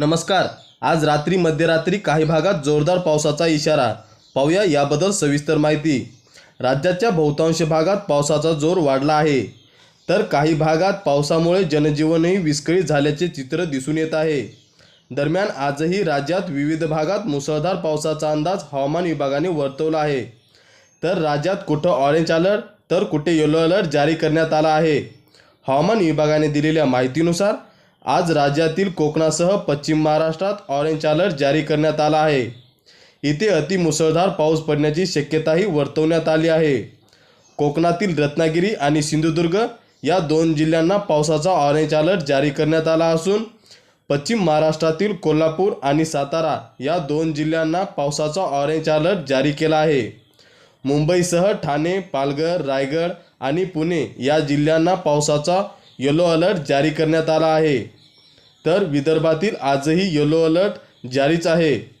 नमस्कार. आज रात्री मध्यरात्री काही भागात जोरदार पावसाचा इशारा. पाहूया याबद्दल सविस्तर माहिती. राज्याच्या बहुतांश भागात पावसाचा जोर वाढला आहे. तर काही भागात पावसामुळे जनजीवनही विस्कळीत झाल्याचे चित्र दिसून येत आहे. दरम्यान आजही राज्यात विविध भागात मुसळधार पावसाचा अंदाज हवामान विभागाने वर्तवला आहे. तर राज्यात कुठं ऑरेंज अलर्ट तर कुठे येलो अलर्ट जारी करण्यात आला आहे. हवामान विभागाने दिलेल्या माहितीनुसार आज राज्यातील कोकणासह पश्चिम महाराष्ट्रात ऑरेंज अलर्ट जारी करण्यात आला आहे. इथे अतिमुसळधार पाऊस पडण्याची शक्यताही वर्तवण्यात आली आहे. कोकणातील रत्नागिरी आणि सिंधुदुर्ग या दोन जिल्ह्यांना पावसाचा ऑरेंज अलर्ट जारी करण्यात आला असून पश्चिम महाराष्ट्रातील कोल्हापूर आणि सातारा या दोन जिल्ह्यांना पावसाचा ऑरेंज अलर्ट जारी केला आहे. मुंबईसह ठाणे पालघर रायगड आणि पुणे या जिल्ह्यांना पावसाचा येलो अलर्ट जारी करण्यात आला आहे. तर विदर्भातील आजही येलो अलर्ट जारीच आहे.